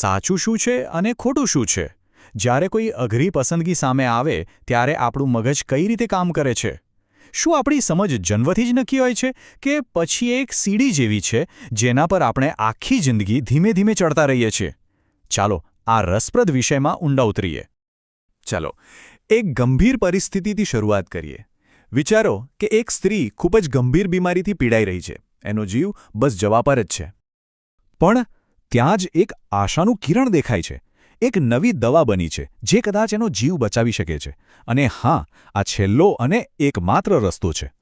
સાચું શું છે અને ખોટું શું છે? જ્યારે કોઈ અઘરી પસંદગી સામે આવે, ત્યારે આપણું મગજ કઈ રીતે કામ કરે છે? શું આપણી સમજ જન્મથી જ નક્કી હોય છે કે પછી એક સીડી જેવી છે જેના પર આપણે આખી જિંદગી ધીમે ધીમે ચડતા રહીએ છીએ? ચાલો, આ રસપ્રદ વિષયમાં ઊંડા ઉતરીએ. ચાલો, એક ગંભીર પરિસ્થિતિથી શરૂઆત કરીએ. વિચારો કે એક સ્ત્રી ખૂબ જ ગંભીર બીમારીથી પીડાઈ રહી છે. એનો જીવ બસ જવા પર જ છે. પણ ત્યાં જ એક આશાનું કિરણ દેખાય છે. એક નવી દવા બની છે, જે કદાચ એનો જીવ બચાવી શકે છે. અને હા, આ છેલ્લો અને એકમાત્ર રસ્તો છે.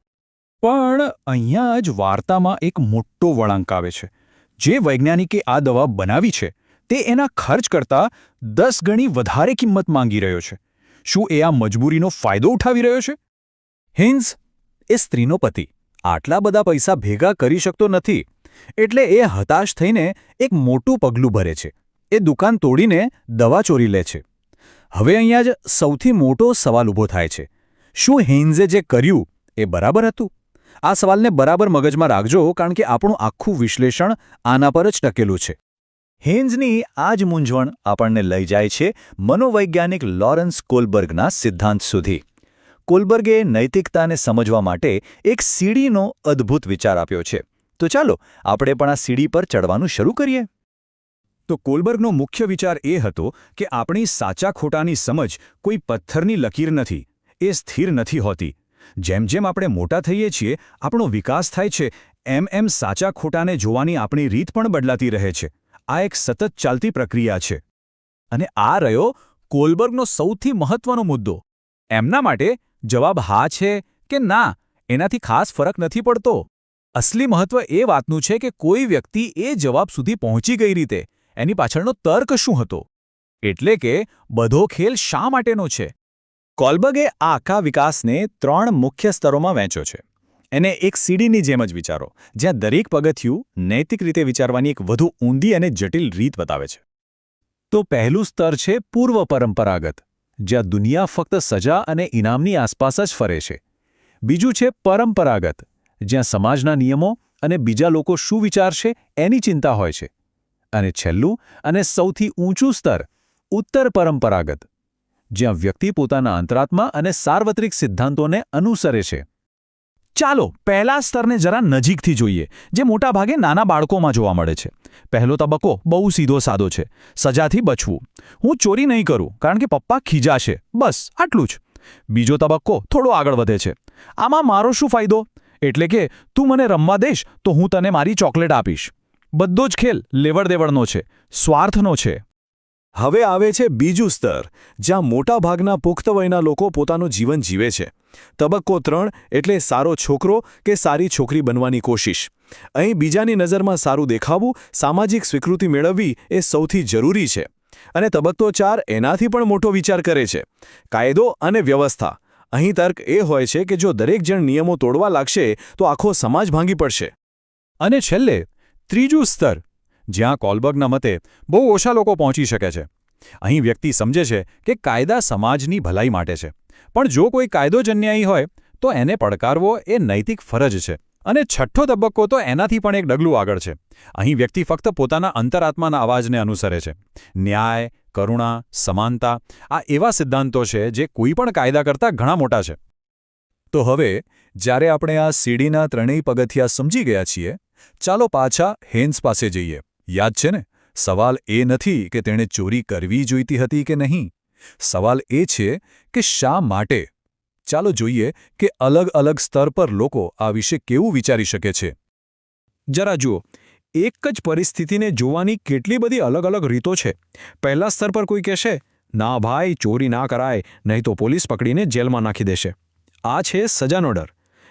પણ અહીંયા જ વાર્તામાં એક મોટો વળાંક આવે છે. જે વૈજ્ઞાનિકે આ દવા બનાવી છે, તે એના ખર્ચ કરતાં દસ ગણી વધારે કિંમત માંગી રહ્યો છે. શું એ આ મજબૂરીનો ફાયદો ઉઠાવી રહ્યો છે? હિન્સ, એ સ્ત્રીનો પતિ. આટલા બધા પૈસા ભેગા કરી શકતો નથી. એટલે એ હતાશ થઈને એક મોટું પગલું ભરે છે. એ દુકાન તોડીને દવા ચોરી લે છે. હવે અહીંયા જ સૌથી મોટો સવાલ ઊભો થાય છે. શું હેન્ઝે જે કર્યું એ બરાબર હતું? આ સવાલને બરાબર મગજમાં રાખજો કારણ કે આપણું આખું વિશ્લેષણ આના પર જ ટકેલું છે. હેન્ઝની આ જ મૂંઝવણ આપણને લઈ જાય છે મનોવૈજ્ઞાનિક લોરેન્સ કોલબર્ગના સિદ્ધાંત સુધી. કોલબર્ગે નૈતિકતાને સમજવા માટે એક સીડીનો અદ્ભુત વિચાર આપ્યો છે. તો ચાલો, આપણે પણ આ સીડી પર ચડવાનું શરૂ કરીએ. તો કોલબર્ગનો મુખ્ય વિચાર એ હતો કે આપણી સાચા ખોટાની સમજ કોઈ પથ્થરની લકીર નથી, એ સ્થિર નથી હોતી. જેમ જેમ આપણે મોટા થઈએ છીએ, આપણો વિકાસ થાય છે, એમ એમ સાચા ખોટાને જોવાની આપણી રીત પણ બદલાતી રહે છે. આ એક સતત ચાલતી પ્રક્રિયા છે. અને આ રહ્યો કોલબર્ગનો સૌથી મહત્વનો મુદ્દો. એમના માટે જવાબ હા છે કે ના, એનાથી ખાસ ફરક નથી પડતો. અસલી મહત્વ એ વાતનું છે કે કોઈ વ્યક્તિ એ જવાબ સુધી પહોંચી ગઈ રીતે એની પાછળનો તર્ક શું હતો? એટલે કે બધો ખેલ શા માટેનો છે? કોલબર્ગે આ આખા વિકાસને ત્રણ મુખ્ય સ્તરોમાં વહેંચ્યો છે. એને એક સીડીની જેમ જ વિચારો, જ્યાં દરેક પગથિયું નૈતિક રીતે વિચારવાની એક વધુ ઊંડી અને જટિલ રીત બતાવે છે. તો પહેલું સ્તર છે પૂર્વ પરંપરાગત, જ્યાં દુનિયા ફક્ત સજા અને ઇનામની આસપાસ જ ફરે છે. બીજું છે પરંપરાગત જ્યાં સમાજના નિયમો અને બીજા લોકો શું વિચારશે એની ચિંતા હોય છે. અને છેલ્લું અને સૌથી ઊંચું સ્તર, ઉત્તર પરંપરાગત, જ્યાં વ્યક્તિ પોતાના અંતરાત્મા અને સાર્વત્રિક સિદ્ધાંતોને અનુસરે છે. ચાલો, પહેલા સ્તરને જરા નજીકથી જોઈએ, જે મોટાભાગે નાના બાળકોમાં જોવા મળે છે. પહેલો તબક્કો બહુ સીધો સાદો છે. સજાથી બચવું. હું ચોરી નહીં કરું, કારણ કે પપ્પા ખીજાશે. બસ, આટલું જ. બીજો તબક્કો થોડો આગળ વધે છે. આમાં મારો શું ફાયદો? એટલે કે, તું મને રમવા દેશ, તો હું તને મારી ચોકલેટ આપીશ. બધો જ ખેલ લેવડદેવડનો છે, સ્વાર્થનો છે. હવે આવે છે બીજું સ્તર, જ્યાં મોટાભાગના પુખ્ત વયના લોકો પોતાનું જીવન જીવે છે. તબક્કો ત્રણ એટલે સારો છોકરો કે સારી છોકરી બનવાની કોશિશ. અહીં બીજાની નજરમાં સારું દેખાવું, સામાજિક સ્વીકૃતિ મેળવવી એ સૌથી જરૂરી છે. અને તબક્કો ચાર એનાથી પણ મોટો વિચાર કરે છે. કાયદો અને વ્યવસ્થા. અહીં તર્ક એ હોય છે કે જો દરેક જણ નિયમો તોડવા લાગશે, તો આખો સમાજ ભાંગી પડશે. અને છેલ્લે, ત્રીજું સ્તર, જ્યાં કોલબર્ગના મતે બહુ ઓછા લોકો પહોંચી શકે છે. અહીં વ્યક્તિ સમજે છે કે કાયદા સમાજની ભલાઈ માટે છે. પણ જો કોઈ કાયદો જન્યાયી હોય, તો એને પડકારવો એ નૈતિક ફરજ છે. અને છઠ્ઠો તબક્કો તો એનાથી પણ એક ડગલું આગળ છે. અહીં વ્યક્તિ ફક્ત પોતાના અંતરાત્માના અવાજને અનુસરે છે. ન્યાય કરુણા, સમાનતા, આ એવા સિદ્ધાંતો છે જે કોઈ પણ કાયદા કરતાં ઘણા મોટા છે. તો હવે, જ્યારે આપણે આ સીડીના ત્રણેય પગથિયા સમજી ગયા છીએ, ચાલો પાછા હેન્સ પાસે જઈએ. યાદ છે ને? સવાલ એ નથી કે તેણે ચોરી કરવી જોઈતી હતી કે નહીં. સવાલ એ છે કે શા માટે? ચાલો જોઈએ કે અલગ અલગ સ્તર પર લોકો આ વિશે કેવું વિચારી શકે છે. જરા જુઓ એક જ પરિસ્થિતિને જોવાની કેટલી બધી અલગ અલગ રીતો છે. પહેલા સ્તર પર કોઈ કહેશે, ના ભાઈ, ચોરી ના કરાય, નહીં તો પોલીસ પકડીને જેલમાં નાખી દેશે. આ છે સજાનો ડર.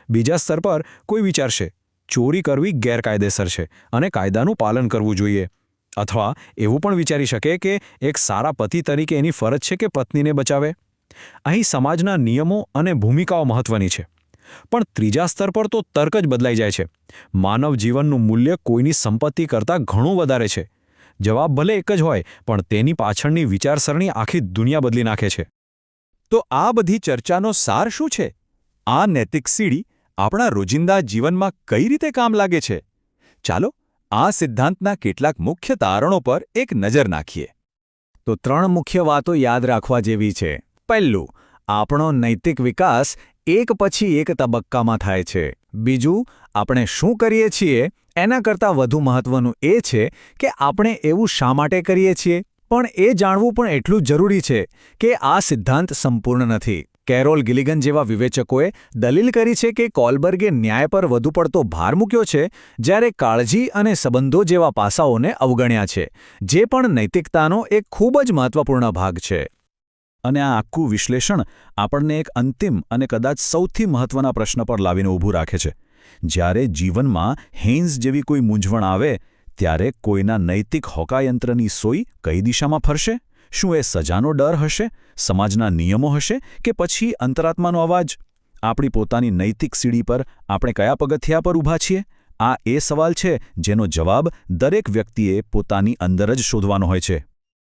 બીજા સ્તર પર કોઈ વિચારશે, ચોરી કરવી ગેરકાયદેસર છે અને કાયદાનું પાલન કરવું જોઈએ. અથવા એવું પણ વિચારી શકે કે એક સારા પતિ તરીકે એની ફરજ છે કે પત્નીને બચાવે. અહીં સમાજના નિયમો અને ભૂમિકાઓ મહત્વની છે. પણ ત્રીજા સ્તર પર તો તર્ક જ બદલાઈ જાય છે. માનવ જીવનનું મૂલ્ય કોઈની સંપત્તિ કરતાં ઘણું વધારે છે. જવાબ ભલે એક જ હોય, પણ તેની પાછળની વિચારસરણી આખી દુનિયા બદલી નાખે છે. તો આ બધી ચર્ચાનો સાર શું છે? આ નૈતિક સીડી આપણા રોજિંદા જીવનમાં કઈ રીતે કામ લાગે છે? ચાલો આ સિદ્ધાંતના કેટલાક મુખ્ય તારણો પર એક નજર નાખીએ. તો ત્રણ મુખ્ય વાતો યાદ રાખવા જેવી છે. પહેલું, આપણો નૈતિક વિકાસ એક પછી એક તબક્કામાં થાય છે. બીજું, આપણે શું કરીએ છીએ એના કરતાં વધુ મહત્વનું એ છે કે આપણે એવું શા માટે કરીએ છીએ? પણ એ જાણવું પણ એટલું જરૂરી છે કે આ સિદ્ધાંત સંપૂર્ણ નથી. કેરોલ ગિલિગન જેવા વિવેચકોએ દલીલ કરી છે કે કોલબર્ગે ન્યાય પર વધુ પડતો ભાર મૂક્યો છે જ્યારે કાળજી અને સંબંધો જેવા પાસાઓને અવગણ્યા છે, જે પણ નૈતિકતાનો એક ખૂબ જ મહત્વપૂર્ણ ભાગ છે. અને આ આખું વિશ્લેષણ આપણને એક અંતિમ અને કદાચ સૌથી મહત્વના પ્રશ્ન પર લાવીને ઊભું રાખે છે. જ્યારે જીવનમાં હેન્સ જેવી કોઈ મૂંઝવણ આવે, ત્યારે કોઈના નૈતિક હોકાયંત્રની સોય કઈ દિશામાં ફરશે? શું એ સજાનો ડર હશે, સમાજના નિયમો હશે કે પછી અંતરાત્માનો અવાજ? આપણી પોતાની નૈતિક સીડી પર આપણે કયા પગથિયા પર ઊભા છીએ? આ એ સવાલ છે જેનો જવાબ દરેક વ્યક્તિએ પોતાની અંદર જ શોધવાનો હોય છે.